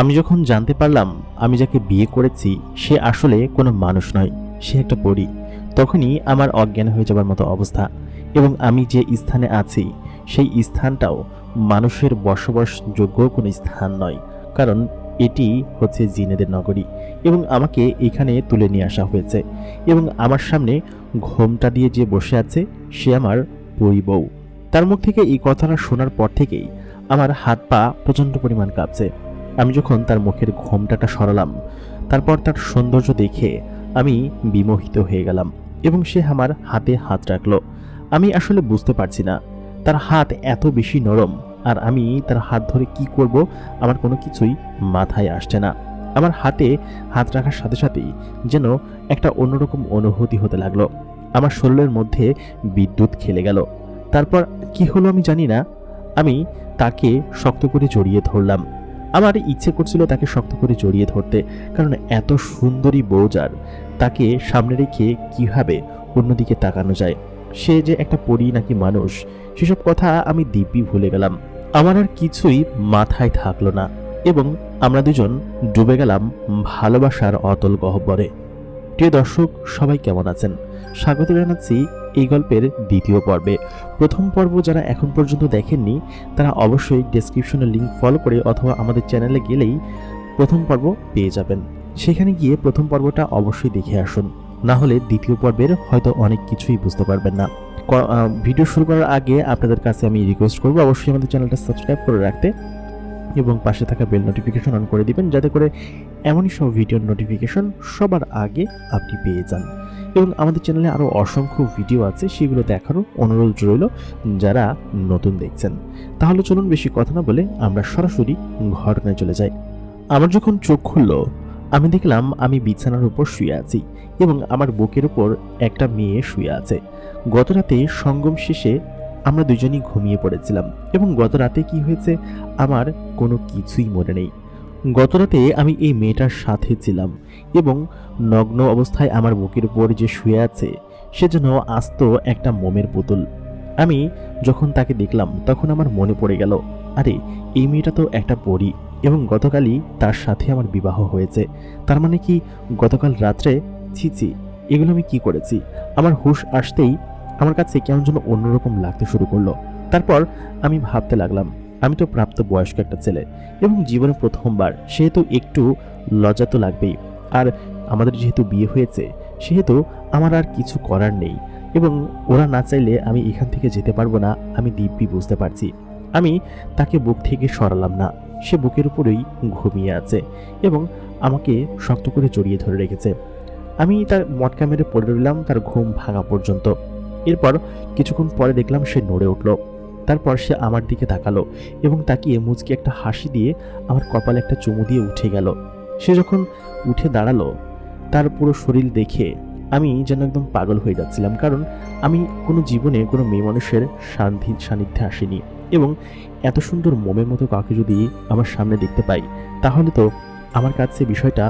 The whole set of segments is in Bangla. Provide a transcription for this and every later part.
আমি যখন জানতে পারলাম আমি যাকে বিয়ে করেছি, সে আসলে কোনো মানুষ নয়, সে একটা পরী। তখনই আমার অজ্ঞান হয়ে যাবার মতো অবস্থা এবং আমি যে স্থানে আছি, সেই স্থানটাও মানুষের বসবাসযোগ্য কোনো স্থান নয়, কারণ এটি হচ্ছে জিনেদের নগরী এবং আমাকে এখানে তুলে নিয়ে আসা হয়েছে এবং আমার সামনে ঘোমটা দিয়ে যে বসে আছে, সে আমার পরিবউ তার মুখ থেকে এই কথাটা শোনার পর থেকেই আমার হাত পা প্রচণ্ড পরিমাণ কাঁপছে। আমি যখন তার মুখের ঘোমটাটা সরালাম, তারপর তার সৌন্দর্য দেখে আমি বিমোহিত হয়ে গেলাম এবং সে আমার হাতে হাত রাখল। আমি আসলে বুঝতে পারছি না, তার হাত এত বেশি নরম আর আমি তার হাত ধরে কি করব আমার কোনো কিছুই মাথায় আসছে না। আমার হাতে হাত রাখার সাথে সাথেই যেন একটা অন্যরকম অনুভূতি হতে লাগল। আমার শরীরের মধ্যে বিদ্যুৎ খেলে গেল। তারপর কি হলো আমি জানি না। আমি তাকে শক্ত করে জড়িয়ে ধরলাম। আমার ইচ্ছে করছিল তাকে শক্ত করে জড়িয়ে ধরতে, কারণ এত সুন্দরী বউজার তাকে সামনে রেখে কীভাবে অন্যদিকে তাকানো যায়? সে যে একটা পরী নাকি মানুষ, সেসব কথা আমি দিব্যি ভুলে গেলাম। আমার আর কিছুই মাথায় থাকল না, এবং আমরা দুজন ডুবে গেলাম ভালোবাসার অতল গহ্বরে। প্রিয় দর্শক, সবাই কেমন আছেন? স্বাগত জানাচ্ছি এই গল্পের দ্বিতীয় পর্বে। প্রথম পর্ব যারা এখন পর্যন্ত দেখেননি, তারা অবশ্যই ডেসক্রিপশনে লিংক ফলো করে অথবা আমাদের চ্যানেলে গেলেই প্রথম পর্ব পেয়ে যাবেন। সেখানে গিয়ে প্রথম পর্বটা অবশ্যই দেখে আসুন। না হলে দ্বিতীয় পর্বের হয়তো অনেক কিছুই বুঝতে পারবেন না। ভিডিও শুরু করার আগে আপনাদের কাছে আমি রিকোয়েস্ট করব, অবশ্যই আমাদের চ্যানেলটা সাবস্ক্রাইব করে রাখতে এবং পাশে থাকা বেল নোটিফিকেশন অন করে দিবেন, যাতে করে এমনই সব ভিডিওর নোটিফিকেশন সবার আগে আপনি পেয়ে যান। এবং আমাদের চ্যানেলে আরও অসংখ্য ভিডিও আছে, সেগুলো দেখারও অনুরোধ রইল যারা নতুন দেখছেন। তাহলে চলুন বেশি কথা না বলে আমরা সরাসরি ঘটনায় চলে যাই। আমার যখন চোখ খুলল, আমি দেখলাম আমি বিছানার উপর শুয়ে আছি এবং আমার বুকের উপর একটা মেয়ে শুয়ে আছে। গত রাতে সঙ্গম শেষে আমরা দুজনই ঘুমিয়ে পড়েছিলাম এবং গত রাতে কি হয়েছে আমার কোনো কিছুই মনে নেই। গত রাতে আমি এই মেয়েটার সাথে ছিলাম এবং নগ্ন অবস্থায় আমার বুকের উপর যে শুয়ে আছে, সে যেন আস্ত একটা মোমের পুতুল। আমি যখন তাকে দেখলাম, তখন আমার মনে পড়ে গেল, আরে, এই মেয়েটা তো একটা পরী এবং গতকালই তার সাথে আমার বিবাহ হয়েছে। তার মানে কি গতকাল রাত্রে ছি, এগুলো আমি কি করেছি? আমার হুশ আসতেই আমার কাছে কেমন যেন অন্যরকম লাগতে শুরু করল। তারপর আমি ভাবতে লাগলাম আমি তো প্রাপ্ত বয়স্ক একটা ছেলে এবং জীবনে প্রথমবার, সেহেতু একটু লজ্জা তো লাগবেই। আর আমাদের যেহেতু বিয়ে হয়েছে, সেহেতু আমার আর কিছু করার নেই এবং ওরা না চাইলে আমি এখান থেকে যেতে পারব না, আমি দিব্যি বুঝতে পারছি। আমি তাকে বুক থেকে সরালাম না, সে বুকের উপরেই ঘুমিয়ে আছে এবং আমাকে শক্ত করে জড়িয়ে ধরে রেখেছে। আমি তার মটকা মেরে পড়ে রইলাম, তার ঘুম ভাঙা পর্যন্ত। এরপর কিছুক্ষণ পরে দেখলাম সে নড়ে উঠল। তারপর সে আমার দিকে তাকালো এবং তাকিয়ে মুচকি একটা হাসি দিয়ে আমার কপালে একটা চুমু দিয়ে উঠে গেল। সে যখন উঠে দাঁড়াল, তার পুরো শরীর দেখে আমি যেন একদম পাগল হয়ে যাচ্ছিলাম, কারণ আমি কোনো জীবনে কোনো মেয়ে মানুষের সান্নিধ্যে সান্নিধ্যে আসিনি এবং এত সুন্দর মোমের মতো কাউকে যদি আমার সামনে দেখতে পাই, তাহলে তো আমার কাছে বিষয়টা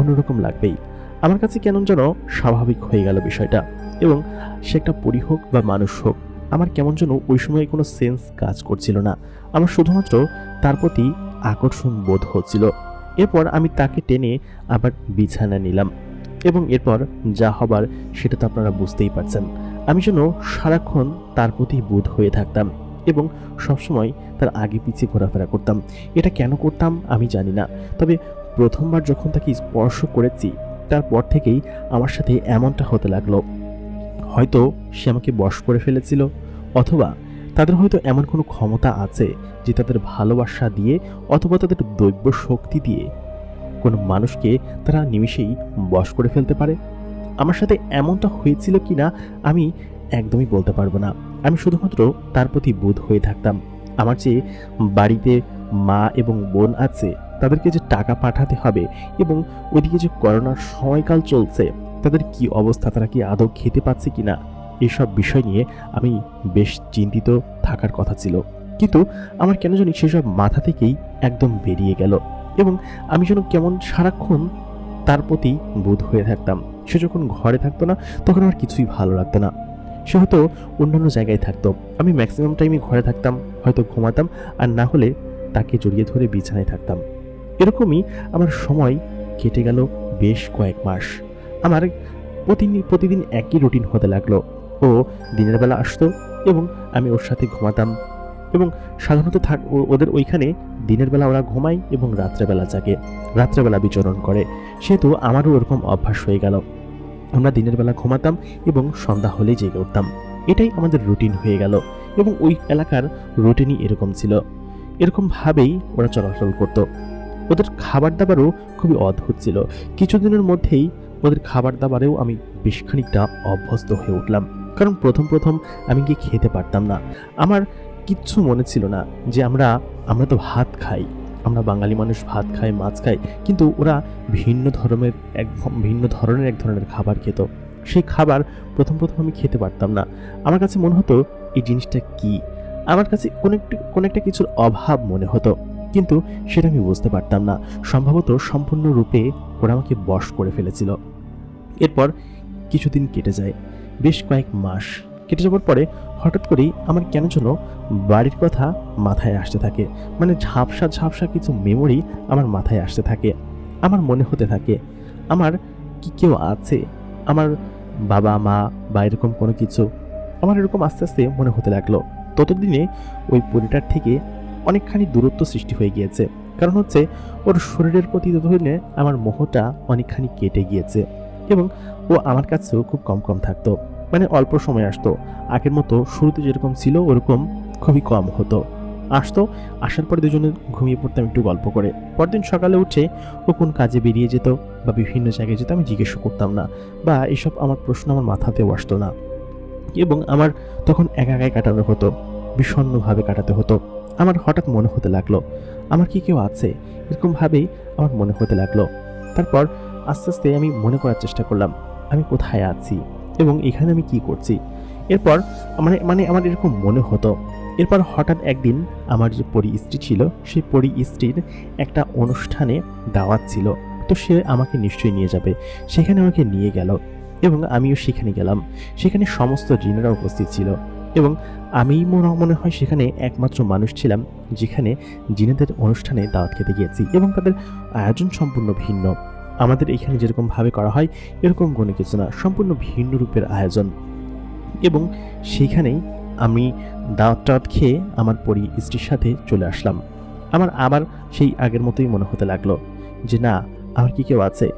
অন্যরকম লাগবেই। আমার কাছে কেন যেন স্বাভাবিক হয়ে গেল বিষয়টা এবং সে একটা পরি হোক বা মানুষ হোক আমার কেমন যেন ওই সময় কোনো সেন্স কাজ করছিল না। আমার শুধুমাত্র তার প্রতি আকর্ষণ বোধ হচ্ছিল। এরপর আমি তাকে টেনে আবার বিছানা নিলাম এবং এরপর যা হবার সেটা তো আপনারা বুঝতেই পারছেন। আমি যেন সারাক্ষণ তার প্রতি বোধ হয়ে থাকতাম এবং সবসময় তার আগে পিছিয়ে ঘোরাফেরা করতাম। এটা কেন করতাম আমি জানি না, তবে প্রথমবার যখন তাকে স্পর্শ করেছি, তারপর থেকেই আমার সাথে এমনটা হতে লাগল। হয়তো সে আমাকে বশ করে ফেলেছিল, অথবা তাদের হয়তো এমন কোনো ক্ষমতা আছে যে তাদের ভালোবাসা দিয়ে অথবা তাদের দৈব্য শক্তি দিয়ে কোনো মানুষকে তারা নিমিষেই বশ করে ফেলতে পারে। আমার সাথে এমনটা হয়েছিল কি না আমি একদমই বলতে পারব না। আমি শুধুমাত্র তার প্রতি বোধ হয়ে থাকতাম। আমার যে বাড়িতে মা এবং বোন আছে, তাদেরকে যে টাকা পাঠাতে হবে এবং ওইদিকে যে করোনার সময়কাল চলছে তাদের কি অবস্থা, তারা কি আদৌ খেতে পাচ্ছে কিনা, এসব বিষয় নিয়ে আমি বেশ চিন্তিত থাকার কথা ছিল। কিন্তু আমার কেন জানি সেসব মাথা থেকেই একদম বেরিয়ে গেল এবং আমি যেন কেমন সারাক্ষণ তার প্রতি বোধ হয়ে থাকতাম। সে যখন ঘরে থাকতো না, তখন আমার কিছুই ভালো লাগতো না। সে হয়তো অন্যান্য জায়গায় থাকতো। আমি ম্যাক্সিমাম টাইমে ঘরে থাকতাম, হয়তো ঘুমাতাম আর না হলে তাকে জড়িয়ে ধরে বিছানায় থাকতাম। এরকমই আমার সময় কেটে গেল বেশ কয়েক মাস। আমার প্রতিদিন প্রতিদিন একই রুটিন হতে লাগল। ও দিনের বেলা আসতো এবং আমি ওর সাথে ঘুমাতাম এবং সাধারণত থাক ওদের ওইখানে দিনের বেলা ওরা ঘুমায় এবং রাত্রেবেলা জাগে। রাত্রেবেলা বিচরণ করে। সেহেতু আমারও ওরকম অভ্যাস হয়ে গেল। আমরা দিনের বেলা ঘুমাতাম এবং সন্ধ্যা হলেই জেগে উঠতাম। এটাই আমাদের রুটিন হয়ে গেল এবং ওই এলাকার রুটিনই এরকম ছিল। এরকমভাবেই ওরা চলাচল করত। ওদের খাবার দাবারও খুবই অদ্ভুত ছিল। কিছুদিনের মধ্যেই ওদের খাবার দাবারেও আমি বেশ খানিকটা অভ্যস্ত হয়ে উঠলাম। কারণ প্রথম প্রথম আমি গিয়ে খেতে পারতাম না। আমার কিচ্ছু মনে ছিল না যে আমরা আমরা তো ভাত খাই। আমরা বাঙালি মানুষ ভাত খাই, মাছ খাই, কিন্তু ওরা ভিন্ন ধরনের এক, ভিন্ন ধরনের এক ধরনের খাবার খেত। সেই খাবার প্রথম প্রথম আমি খেতে পারতাম না। আমার কাছে মনে হতো, এই জিনিসটা কি? আমার কাছে কোনো একটি, কোনো একটা কিছুর অভাব মনে হতো। কিন্তু সেটা আমি বুঝতে পারতাম না। সম্ভবত সম্পূর্ণরূপে ওরা আমাকে বশ করে ফেলেছিল। এরপর কিছুদিন কেটে যায়। বেশ কয়েক মাস কেটে যাওয়ার পরে হঠাৎ করেই আমার কেন যেন বাড়ির কথা মাথায় আসতে থাকে। মানে ঝাপসা ঝাপসা কিছু মেমোরি আমার মাথায় আসতে থাকে। আমার মনে হতে থাকে, আমার কি কেউ আছে? আমার বাবা, মা বা এরকম কোনো কিছু? আমার এরকম আস্তে আস্তে মনে হতে লাগল। ততদিনে ওই পরিটার থেকে অনেকখানি দূরত্ব সৃষ্টি হয়ে গিয়েছে। কারণ হচ্ছে, ওর শরীরের প্রতি ততদিনে আমার মোহটা অনেকখানি কেটে গিয়েছে এবং ও আমার কাছেও খুব কম কম থাকতো। মানে অল্প সময় আসতো। আগের মতো শুরুতে যেরকম ছিল, ওরকম খুবই কম হতো। আসতো, আসার পরে দুজনে ঘুমিয়ে পড়তাম একটু গল্প করে। পরদিন সকালে উঠে ও কোন কাজে বেরিয়ে যেত বা বিভিন্ন জায়গায় যেত, আমি জিজ্ঞেস করতাম না বা এসব আমার প্রশ্ন আমার মাথাতেও আসতো না। এবং আমার তখন একা একাই কাটানো হতো, বিষণ্ণভাবে কাটাতে হতো। আমার হঠাৎ মনে হতে লাগল, আমার কি কেউ আছে? এরকমভাবেই আমার মনে হতে লাগল। তারপর আস্তে আস্তে আমি মনে করার চেষ্টা করলাম, আমি কোথায় আছি এবং এখানে আমি কি করছি? এরপর মানে মানে আমার এরকম মনে হতো। এরপর হঠাৎ একদিন আমার যে পরি স্ত্রী ছিল, সেই পরি স্ত্রীর একটা অনুষ্ঠানে দাওয়াত ছিল। তো সে আমাকে নিশ্চয়ই নিয়ে যাবে। সেখানে আমাকে নিয়ে গেল এবং আমিও সেখানে গেলাম। সেখানে সমস্ত জিনেরা উপস্থিত ছিল এবং আমি মনে মনে হয় সেখানে একমাত্র মানুষ ছিলাম, যেখানে জিনেদের অনুষ্ঠানে দাওয়াত খেতে গিয়েছি এবং তাদের আয়োজন সম্পূর্ণ ভিন্ন। আমাদের এখানে যেরকম ভাবে করা হয়, এরকম কোনো কিছু না। সম্পূর্ণ ভিন্ন রূপের আয়োজন। এবং সেইখানেই আমি দাওয়াত টাওয়াত খেয়ে আমার পরি স্ত্রীর সাথে চলে আসলাম। আমার আবার সেই আগের মতোই মনে হতে লাগল যে, না আমার কি কেউ আছে?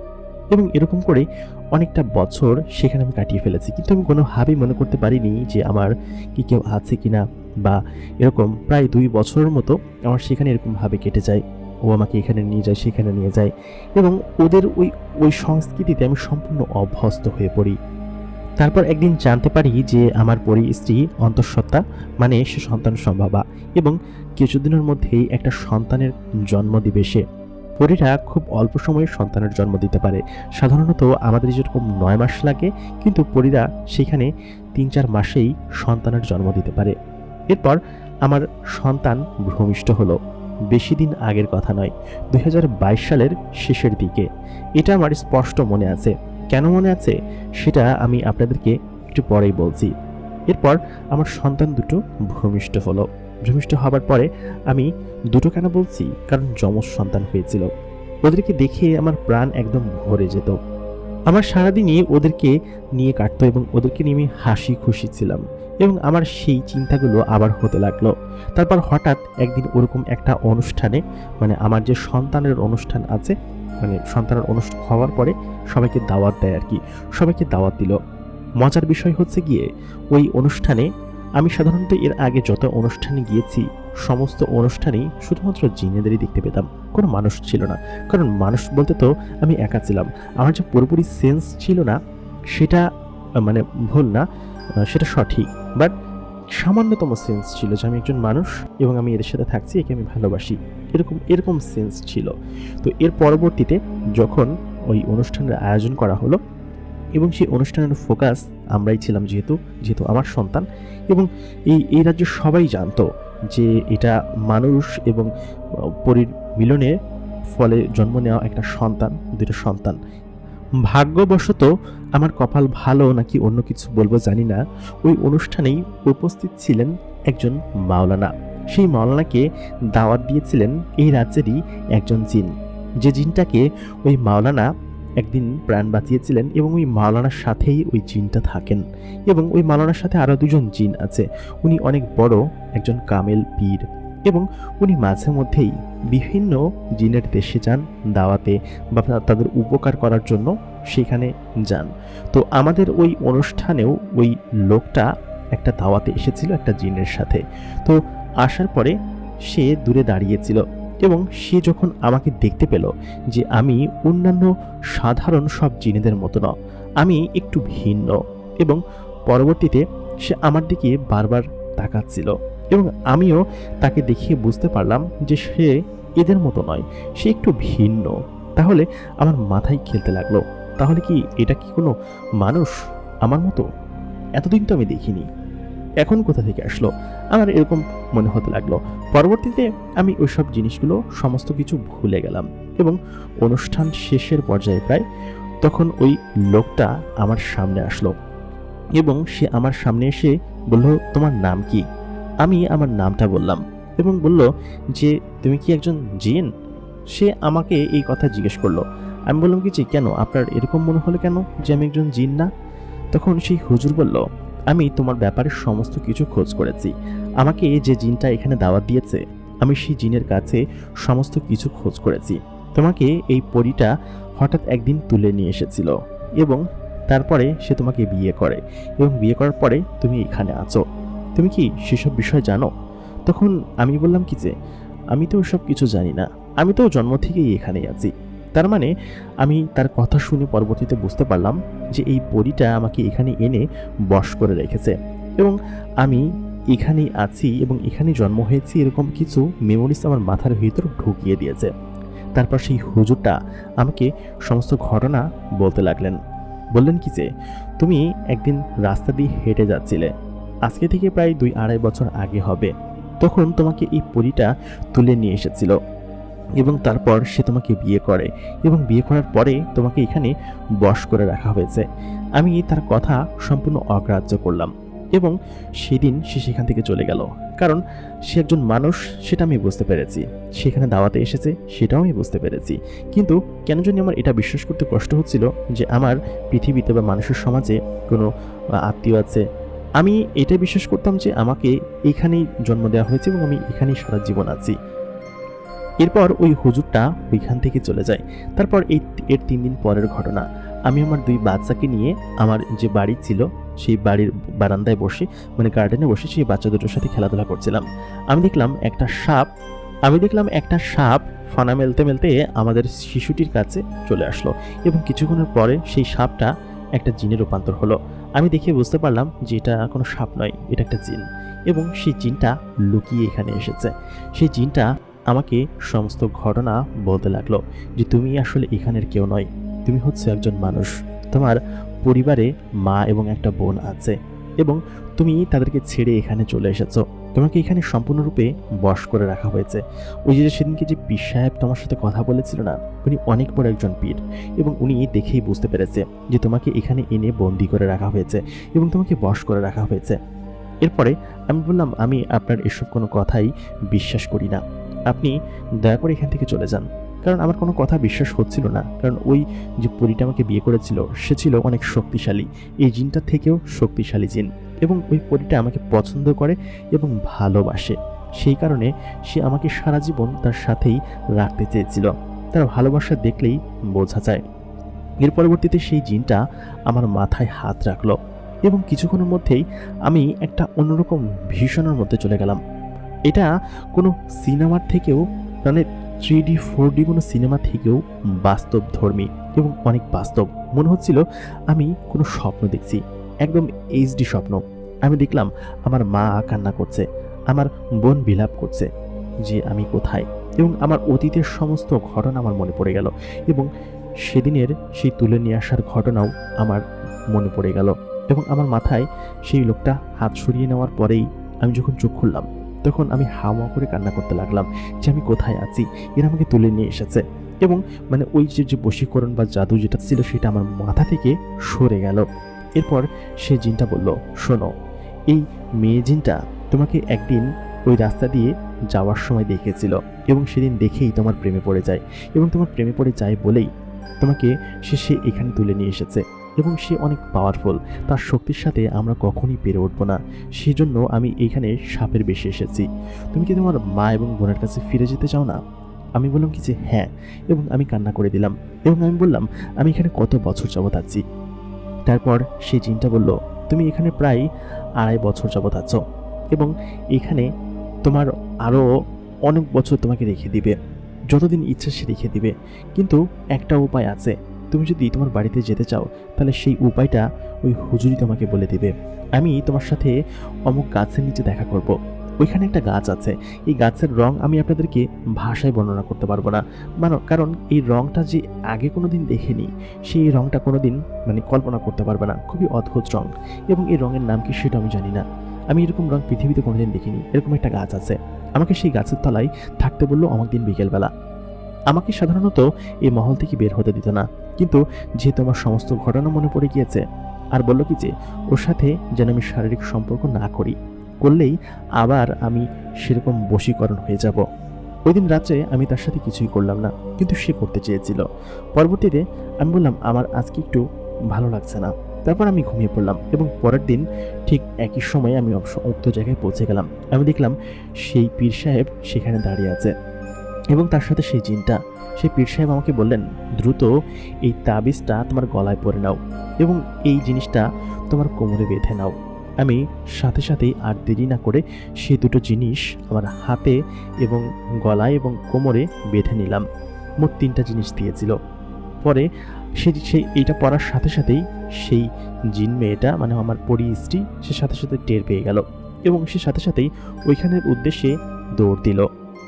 এবং এরকম করে অনেকটা বছর সেখানে আমি কাটিয়ে ফেলেছি। কিন্তু আমি কোনোভাবেই মনে করতে পারিনি যে আমার কি কেউ আছে কি না বা এরকম প্রায় দুই বছরের মতো আমার সেখানে এরকমভাবে কেটে যায়। ও আমাকে এখানে নিয়ে যায়, সেখানে নিয়ে যায় এবং ওদের ওই ওই সংস্কৃতিতে আমি সম্পূর্ণ অভ্যস্ত হয়ে পড়ি। তারপর একদিন জানতে পারি যে আমার পরি স্ত্রী অন্তঃসত্ত্বা মানে সে সন্তান সম্ভাবা এবং কিছুদিনের মধ্যেই একটা সন্তানের জন্ম দিবে সে। পরীরা খুব অল্প সময়ে সন্তানের জন্ম দিতে পারে। সাধারণত আমাদের যেরকম নয় মাস লাগে, কিন্তু পরীরা সেখানে তিন চার মাসেই সন্তানের জন্ম দিতে পারে। এরপর আমার সন্তান ভূমিষ্ঠ হলো। বেশি দিন আগের কথা নয়, দুই সালের শেষের দিকে। এটা আমার স্পষ্ট মনে আছে। কেন মনে আছে? সেটা আমি আপনাদেরকে একটু পরেই বলছি। এরপর আমার সন্তান দুটো ভূমিষ্ঠ হলো। ভূমিষ্ঠ হবার পরে আমি দুটো কেন বলছি? কারণ যমজ সন্তান হয়েছিল। ওদেরকে দেখে আমার প্রাণ একদম ভরে যেত। আমার সারাদিনই ওদেরকে নিয়ে কাটতো এবং ওদেরকে নিয়ে আমি হাসি খুশি ছিলাম এবং আমার সেই চিন্তাগুলো আবার হতে লাগল। তারপর হঠাৎ একদিন ওরকম একটা অনুষ্ঠানে মানে আমার যে সন্তানের অনুষ্ঠান আছে মানে সন্তানের অনুষ্ঠান হওয়ার পরে সবাইকে দাওয়াত দেয় আর কি। সবাইকে দাওয়াত দিল। মজার বিষয় হচ্ছে গিয়ে ওই অনুষ্ঠানে আমি সাধারণত এর আগে যত অনুষ্ঠানে গিয়েছি, সমস্ত অনুষ্ঠানেই শুধুমাত্র জিনেদেরই দেখতে পেতাম। কোনো মানুষ ছিল না। কারণ মানুষ বলতে তো আমি একা ছিলাম। আমার যে পুরোপুরি সেন্স ছিল না, সেটা মানে ভুল না, সেটা সঠিক। বাট সামান্যতম সেন্স ছিল যে আমি একজন মানুষ এবং আমি এদের সাথে থাকছি, একে আমি ভালোবাসি। এরকম এরকম সেন্স ছিল। তো এর পরবর্তীতে যখন ওই অনুষ্ঠানের আয়োজন করা হলো এবং সেই অনুষ্ঠানের ফোকাস আমরাই ছিলাম যেহেতু যেহেতু আমার সন্তান এবং এই এই রাজ্যের সবাই জানতো যে এটা মানুষ এবং পরীর মিলনে ফলে জন্ম নেওয়া একটা সন্তান দুটো সন্তান। ভাগ্যবশত আমার কপাল ভালো নাকি অন্য কিছু বলব জানি না। ওই অনুষ্ঠানেই উপস্থিত ছিলেন একজন মাওলানা। সেই মাওলানাকে দাওয়াত দিয়েছিলেন এই রাজ্যেরই একজন জিন। যে জিনটাকে ওই মাওলানা একদিন প্রাণ বাঁচিয়েছিলেন এবং ওই মাওলানার সাথেই ওই জিনটা থাকেন। এবং ওই মাওলানার সাথে আরও দুজন জিন আছে। উনি অনেক বড়, একজন কামেল পীর। এবং উনি মাঝে মধ্যেই বিভিন্ন জিনের দেশে যান, দাওয়াতে বা তাদের উপকার করার জন্য সেখানে যান। তো আমাদের ওই অনুষ্ঠানেও ওই লোকটা একটা দাওয়াতে এসেছিল একটা জিনের সাথে। তো আসার পরে সে দূরে দাঁড়িয়েছিল। এবং সে যখন আমাকে দেখতে পেল যে আমি অন্যান্য সাধারণ সব জিনেদের মতো ন আমি একটু ভিন্ন এবং পরবর্তীতে সে আমার দিকে বারবার তাকাচ্ছিল এবং আমিও তাকে দেখিয়ে বুঝতে পারলাম যে সে এদের মতো নয়, সে একটু ভিন্ন। তাহলে আমার মাথায় খেলতে লাগল, তাহলে কি এটা কি কোনো মানুষ আমার মতো? এতদিন তো আমি দেখিনি। এখন কোথা থেকে আসলো? আমার এরকম মনে হতে লাগল। পরবর্তীতে আমি ওইসব জিনিসগুলো সমস্ত কিছু ভুলে গেলাম এবং অনুষ্ঠান শেষের পর্যায়ে প্রায় তখন ওই লোকটা আমার সামনে আসলো এবং সে আমার সামনে এসে বলল, তোমার নাম কি? আমি আমার নামটা বললাম এবং বলল, যে তুমি কি একজন জিন? সে আমাকে এই কথা জিজ্ঞেস করল। আমি বললাম কি, যে কেন? আপনার এরকম মনে হলো কেন যে আমি একজন জিন না? তখন সেই হুজুর বলল আমি তোমার ব্যাপারে সমস্ত কিছু খোঁজ করেছি। আমাকে যে জিনটা এখানে দাওয়াত দিয়েছে, আমি সেই জিনের কাছে সমস্ত কিছু খোঁজ করেছি। তোমাকে এই পরিটা হঠাৎ একদিন তুলে নিয়ে এসেছিল এবং তারপরে সে তোমাকে বিয়ে করে এবং বিয়ে করার পরে তুমি এখানে আছো। তুমি কি সেসব বিষয় জানো? তখন আমি বললাম কি যে, আমি তো সব কিছু জানি না। আমি তো জন্ম থেকেই এখানেই আছি। তার মানে আমি তার কথা শুনে পরবর্তীতে বুঝতে পারলাম যে এই পরিটা আমাকে এখানে এনে বশ করে রেখেছে। এবং আমি এখানেই আছি এবং এখানে জন্ম হয়েছি এরকম কিছু মেমোরিজ আমার মাথার ভিতর ঢুকিয়ে দিয়েছে। তারপর সেই হুজুরটা আমাকে সমস্ত ঘটনা বলতে লাগলেন। বললেন কি যে, তুমি একদিন রাস্তা দিয়ে হেঁটে যাচ্ছিলে। আজকে থেকে প্রায় দুই আড়াই বছর আগে হবে। তখন তোমাকে এই পরিটা তুলে নিয়ে এসেছিল। এবং তারপর সে তোমাকে বিয়ে করে এবং বিয়ে করার পরে তোমাকে এখানে বশ করে রাখা হয়েছে। আমি তার কথা সম্পূর্ণ অগ্রাহ্য করলাম এবং সেদিন সে সেখান থেকে চলে গেল। কারণ সে একজন মানুষ, সেটা আমি বুঝতে পেরেছি। সেখানে দাওয়াতে এসেছে, সেটাও আমি বুঝতে পেরেছি। কিন্তু কেন জানি আমার এটা বিশ্বাস করতে কষ্ট হচ্ছিল যে আমার পৃথিবীতে বা মানুষের সমাজে কোনো আত্মীয় আছে। আমি এটা বিশ্বাস করতাম যে আমাকে এখানেই জন্ম দেওয়া হয়েছে এবং আমি এখানেই সারা জীবন আছি। এরপর ওই হুজুরটা ওইখান থেকে চলে যায়। তারপর এই এর তিন দিন পরের ঘটনা। আমি আমার দুই বাচ্চাকে নিয়ে আমার যে বাড়ি ছিল, সেই বাড়ির বারান্দায় বসে মানে গার্ডেনে বসে সেই বাচ্চা দুটোর সাথে খেলাধুলা করছিলাম। আমি দেখলাম একটা সাপ, আমি দেখলাম একটা সাপ ফানা মেলতে মেলতে আমাদের শিশুটির কাছে চলে আসলো এবং কিছুক্ষণের পরে সেই সাপটা একটা জিনে রূপান্তর হলো। আমি দেখে বুঝতে পারলাম যে এটা কোনো সাপ নয়, এটা একটা জিন। এবং সেই জিনটা লুকিয়ে এখানে এসেছে। সেই জিনটা আমাকে সমস্ত ঘটনা বলতে লাগল যে তুমি আসলে এখানের কেউ নয়। তুমি হচ্ছে একজন মানুষ। তোমার পরিবারে মা এবং একটা বোন আছে এবং তুমি তাদেরকে ছেড়ে এখানে চলে এসেছ। তোমাকে এখানে সম্পূর্ণরূপে বশ করে রাখা হয়েছে। ওই যে সেদিনকে যে পীর সাহেব তোমার সাথে কথা বলেছিল না, উনি অনেক বড় একজন পীর এবং উনি দেখেই বুঝতে পেরেছে যে তোমাকে এখানে এনে বন্দি করে রাখা হয়েছে এবং তোমাকে বশ করে রাখা হয়েছে। এরপরে আমি বললাম, আমি আপনার এসব কোনো কথাই বিশ্বাস করি না। আপনি দয়া করে এখান থেকে চলে যান। কারণ আমার কোনো কথা বিশ্বাস হচ্ছিল না। কারণ ওই যে পরীটা আমাকে বিয়ে করেছিল, সে ছিল অনেক শক্তিশালী। এই জিনটা থেকেও শক্তিশালী জিন। এবং ওই পরীটা আমাকে পছন্দ করে এবং ভালোবাসে। সেই কারণে সে আমাকে সারা জীবন তার সাথেই রাখতে চেয়েছিল। তার ভালোবাসা দেখলেই বোঝা যায়। এর পরবর্তীতে সেই জিনটা আমার মাথায় হাত রাখল। এবং কিছুক্ষণের মধ্যেই আমি একটা অন্যরকম ভীষণের মধ্যে চলে গেলাম। এটা কোনো সিনেমার থেকেও মানে থ্রি ডি ফোর ডি কোনো সিনেমা থেকেও বাস্তব ধর্মী এবং অনেক বাস্তব। মনে হচ্ছিল আমি কোনো স্বপ্ন দেখছি, একদম এইচডি স্বপ্ন। আমি দেখলাম আমার মা কান্না করছে, আমার বোন বিলাপ করছে যে আমি কোথায় এবং আমার অতীতের সমস্ত ঘটনা আমার মনে পড়ে গেল এবং সেদিনের সেই তুলে নিয়ে আসার ঘটনাও আমার মনে পড়ে গেল এবং আমার মাথায় সেই লোকটা হাত সরিয়ে নেওয়ার পরেই আমি যখন চোখ খুললাম তখন আমি হাওয়া করে কান্না করতে লাগলাম যে আমি কোথায় আছি? এরা আমাকে তুলে নিয়ে এসেছে। এবং মানে ওই যে যে বশীকরণ বা জাদু যেটা ছিল, সেটা আমার মাথা থেকে সরে গেল। এরপর সে জিনটা বলল, শোনো, এই মেয়ে জিনটা তোমাকে একদিন ওই রাস্তা দিয়ে যাওয়ার সময় দেখেছিল এবং সেদিন দেখেই তোমার প্রেমে পড়ে যায়। এবং তোমার প্রেমে পড়ে যায় বলেই তোমাকে সে সে এখানে তুলে নিয়ে এসেছে। এবং সে অনেক পাওয়ারফুল তার শক্তির সাথে আমরা কখনই পেরে উঠবো না। সেজন্য আমি এইখানে সাপের বেশি এসেছি। তুমি কি তোমার মা এবং বোনের কাছে ফিরে যেতে চাও না? আমি বললাম কি যে হ্যাঁ এবং আমি কান্না করে দিলাম। এবং আমি বললাম, আমি এখানে কত বছর যাবৎ আছি। তারপর সেই জিনটা বলল, তুমি এখানে প্রায় আড়াই বছর যাবৎ আছো এবং এখানে তোমার আরও অনেক বছর তোমাকে রেখে দিবে। যতদিন ইচ্ছা সে রেখে দিবে। কিন্তু একটা উপায় আছে। তুমি যদি তোমার বাড়িতে যেতে চাও, তাহলে সেই উপায়টা ওই হুজুরি তোমাকে বলে দিবে। আমি তোমার সাথে অমুক গাছের নিচে দেখা করব। ওইখানে একটা গাছ আছে। এই গাছের রং আমি আপনাদেরকে ভাষায় বর্ণনা করতে পারব না। মানে কারণ এই রংটা যে আগে কোনো দিন দেখেনি, সেই রংটা কোনো দিন মানে কল্পনা করতে পারবে না। খুবই অদ্ভুত রং। এবং এই রঙের নাম কি সেটা আমি জানি না। আমি এরকম রং পৃথিবীতে কোনোদিন দেখিনি। এরকম একটা গাছ আছে। আমাকে সেই গাছের তলায় থাকতে বলল অমুক দিন বিকেলবেলা। আমাকে সাধারণত এই মহল থেকে বের হতে দিত না। কিন্তু যেহেতু আমার সমস্ত ঘটনা মনে পড়ে গিয়েছে, আর বলল কি যে, ওর সাথে যেন আমি শারীরিক সম্পর্ক না করি, করলেই আবার আমি সেরকম বশীকরণ হয়ে যাব। ওই দিন রাত্রে আমি তার সাথে কিছুই করলাম না, কিন্তু সে করতে চেয়েছিল। পরবর্তীতে আমি বললাম, আমার আজকে একটু ভালো লাগছে না। তারপর আমি ঘুমিয়ে পড়লাম এবং পরের দিন ঠিক একই সময়ে আমি অবশ্য উক্ত জায়গায় পৌঁছে গেলাম। আমি দেখলাম সেই পীর সাহেব সেখানে দাঁড়িয়ে আছে। এবং তার সাথে সেই জিনটা। সেই পীর সাহেব আমাকে বললেন, দ্রুত এই তাবিজটা তোমার গলায় পরে নাও এবং এই জিনিসটা তোমার কোমরে বেঁধে নাও। আমি সাথে সাথেই আর দেরি না করে সেই দুটো জিনিস আমার হাতে এবং গলায় এবং কোমরে বেঁধে নিলাম। মোট তিনটা জিনিস দিয়েছিল। পরে সে সেই এইটা পড়ার সাথে সাথেই সেই জিন মেয়েটা মানে আমার পরি স্ত্রী, সে সাথে সাথে টের পেয়ে গেল এবং সে সাথে সাথেই ওইখানের উদ্দেশ্যে দৌড় দিল।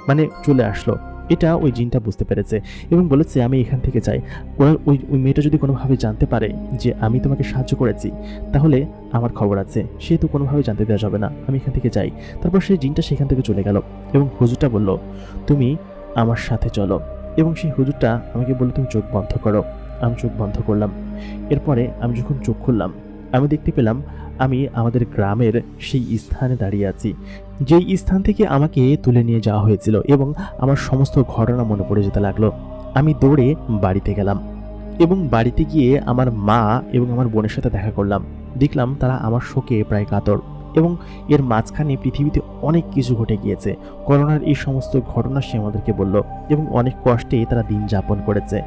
মানে চলে আসলো। এটা ওই জিনটা বুঝতে পেরেছে এবং বলেছে, আমি এখান থেকে যাই। ওরা ওই ওই মেয়েটা যদি কোনোভাবে জানতে পারে যে আমি তোমাকে সাহায্য করেছি, তাহলে আমার খবর আছে। সে তো কোনোভাবে জানতে দেওয়া যাবে না। আমি এখান থেকে যাই। তারপর সেই জিনটা সেখান থেকে চলে গেল এবং হুজুরটা বলল, তুমি আমার সাথে চলো। এবং সেই হুজুরটা আমাকে বলল, তুমি চোখ বন্ধ করো। আমি চোখ বন্ধ করলাম। এরপরে আমি যখন চোখ খুললাম আমি দেখতে পেলাম আমি আমাদের গ্রামের সেই স্থানে দাঁড়িয়ে আছি। যেই স্থান থেকে আমাকে তুলে নিয়ে যাওয়া হয়েছিল এবং আমার সমস্ত ঘটনা মনে পড়ে যেতে লাগল। আমি দৌড়ে বাড়িতে গেলাম এবং বাড়িতে গিয়ে আমার মা এবং আমার বোনের সাথে দেখা করলাম। দেখলাম তারা আমার শোকে প্রায় কাতর। এবং এর মাঝখানে পৃথিবীতে অনেক কিছু ঘটে গিয়েছে। করোনার এই সমস্ত ঘটনা সে আমাদেরকে বলল এবং অনেক কষ্টে তারা দিন যাপন করেছে।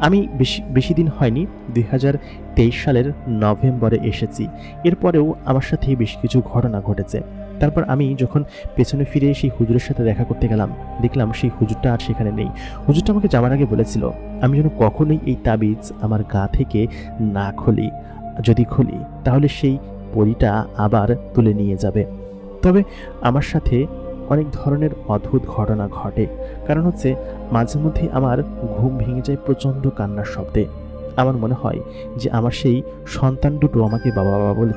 আমি বেশি বেশি দিন হয়নি, দুই হাজার তেইশ সালের নভেম্বরে এসেছি। এরপরেও আমার সাথে বেশ কিছু ঘটনা ঘটেছে। তারপর আমি যখন পেছনে ফিরে সেই হুজুরের সাথে দেখা করতে গেলাম, দেখলাম সেই হুজুরটা আর সেখানে নেই। হুজুরটা আমাকে যাওয়ার আগে বলেছিল, আমি যেন কখনোই এই তাবিজ আমার গা থেকে না খুলি। যদি খুলি, তাহলে সেই পরিটা আবার তুলে নিয়ে যাবে। তবে আমার সাথে অনেক ধরনের অদ্ভুত ঘটনা ঘটে। কারণ হচ্ছে, মাঝে মধ্যে আমার ঘুম ভেঙে যায় প্রচণ্ড কান্নার শব্দে। আমার মনে হয় যে আমার সেই সন্তান দুটো আমাকে বাবা বাবা বলে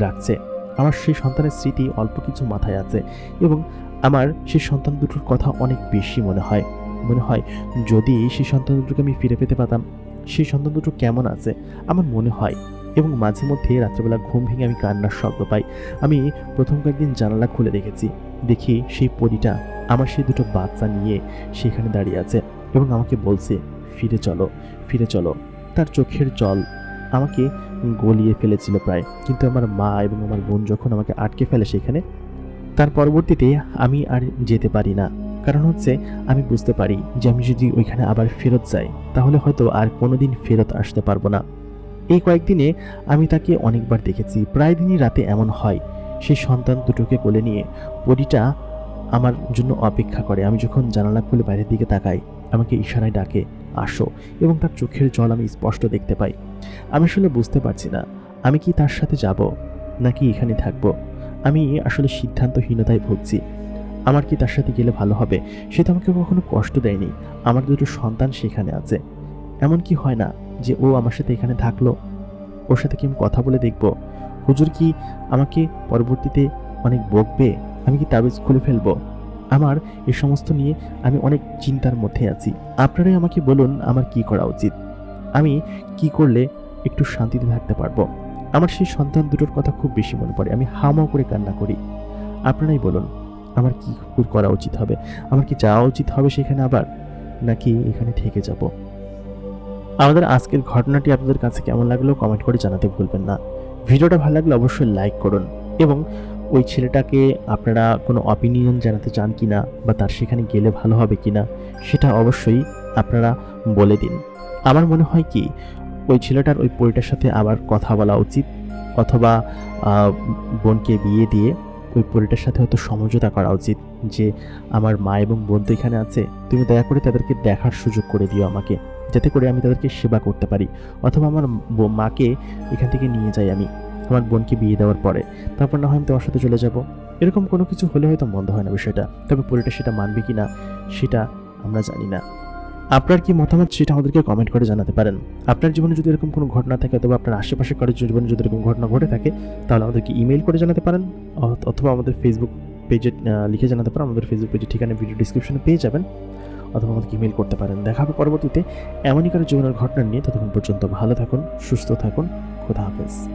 রাখছে। আমার সেই সন্তানের স্মৃতি অল্প কিছু মাথায় আছে এবং আমার সেই সন্তান দুটোর কথা অনেক বেশি মনে হয়। মনে হয় যদি সেই সন্তান দুটোকে আমি ফিরে পেতে পারতাম, সেই সন্তান দুটো কেমন আছে? আমার মনে হয় এবং মাঝে মধ্যে রাত্রেবেলা ঘুম ভেঙে আমি কান্নার শব্দ পাই। আমি প্রথম কয়েকদিন জানালা খুলে দেখেছি। দেখি সেই পরিটা আমার সেই দুটো বাচ্চা নিয়ে সেখানে দাঁড়িয়ে আছে এবং আমাকে বলছে, ফিরে চলো ফিরে চলো। তার চোখের জল আমাকে গলিয়ে ফেলেছিল প্রায়। কিন্তু আমার মা এবং আমার বোন যখন আমাকে আটকে ফেলে সেখানে, তার পরবর্তীতে আমি আর যেতে পারি না। কারণ হচ্ছে, আমি বুঝতে পারি যে আমি যদি ওইখানে আবার ফেরত যাই, তাহলে হয়তো আর কোনোদিন ফেরত আসতে পারব না। এই কয়েকদিনে আমি তাকে অনেকবার দেখেছি। প্রায় দিনই রাতে এমন হয়। সেই সন্তান দুটোকে কোলে নিয়ে পরিটা আমার জন্য অপেক্ষা করে। আমি যখন জানালা খুলে বাইরের দিকে তাকাই, আমাকে ইশারায় ডাকে, আসো। এবং তার চোখের জল আমি স্পষ্ট দেখতে পাই। আমি আসলে বুঝতে পারছি না, আমি কি তার সাথে যাব, নাকি এখানে থাকব? আমি আসলে সিদ্ধান্তহীনতায় ভুগছি। আমার কি তার সাথে গেলে ভালো হবে? সে তো আমাকে কখনো কষ্ট দেয়নি। আমার দুটো সন্তান সেখানে আছে। এমন কি হয় না? যে ও আমার সাথে এখানে থাকল। ওর সাথে কি আমি কথা বলে দেখব? হুজুর কি আমাকে পরবর্তীতে অনেক বকবে? আমি কি তাবিজ খুলে ফেলব? আমার এ সমস্ত নিয়ে আমি অনেক চিন্তার মধ্যে আছি। আপনারাই আমাকে বলুন আমার কি করা উচিত। আমি কি করলে একটু শান্তিতে থাকতে পারব? আমার সেই সন্তান দুটোর কথা খুব বেশি মনে পড়ে। আমি হামাও করে কান্না করি। আপনারাই বলুন, আমার কি করা উচিত হবে? আমার কি যাওয়া উচিত হবে সেখানে আবার? নাকি এখানে থেকে যাব? আমাদের আজকের ঘটনাটি আপনাদের কাছে কেমন লাগল কমেন্ট করে জানাতে ভুলবেন না। ভিডিওটা ভালো লাগলে অবশ্যই লাইক করুন এবং ওই ছেলেটাকে আপনারা কোনো অপিনিয়ন জানাতে চান কি না বা তার সেখানে গেলে ভালো হবে কি না সেটা অবশ্যই আপনারা বলে দিন। আমার মনে হয় কি, ওই ছেলেটার ওই পরিটার সাথে আবার কথা বলা উচিত অথবা বোনকে বিয়ে দিয়ে ওই পরিটার সাথে হয়তো সমঝোতা করা উচিত যে, আমার মা এবং বোন তো এখানে আছে, তুমি দয়া করে তাদেরকে দেখার সুযোগ করে দিও আমাকে। যাতে করে আমি তাদেরকে সেবা করতে পারি। অথবা আমার মাকে এখান থেকে নিয়ে যাই আমি, আমার বোনকে বিয়ে দেওয়ার পরে। তারপর না হয় আমি তোমার সাথে চলে যাব। এরকম কোনো কিছু হলে হয়তো মন্দ হয় না বিষয়টা। তবে পরিটা সেটা মানবে কি না, সেটা আমরা জানি না। আপনার কি মতামত সেটা আমাদেরকে কমেন্ট করে জানাতে পারেন। আপনার জীবনে যদি এরকম কোনো ঘটনা থাকে অথবা আপনার আশেপাশে কারোর জীবনে যদি এরকম ঘটনা ঘটে থাকে, তাহলে আমাদেরকে ইমেল করে জানাতে পারেন। অথ- অথবা আমাদের ফেসবুক পেজে লিখে জানাতে পারেন। আমাদের ফেসবুক পেজের ঠিকানা ভিডিও ডিসক্রিপশনে পেয়ে যাবেন। অথবা আমাদেরকে ইমেল করতে পারেন। দেখা হবে পরবর্তীতে। এমনই কারও জীবনের ঘটনা নিয়ে ততক্ষণ পর্যন্ত ভালো থাকুন, সুস্থ থাকুন। খোদা হাফেজ।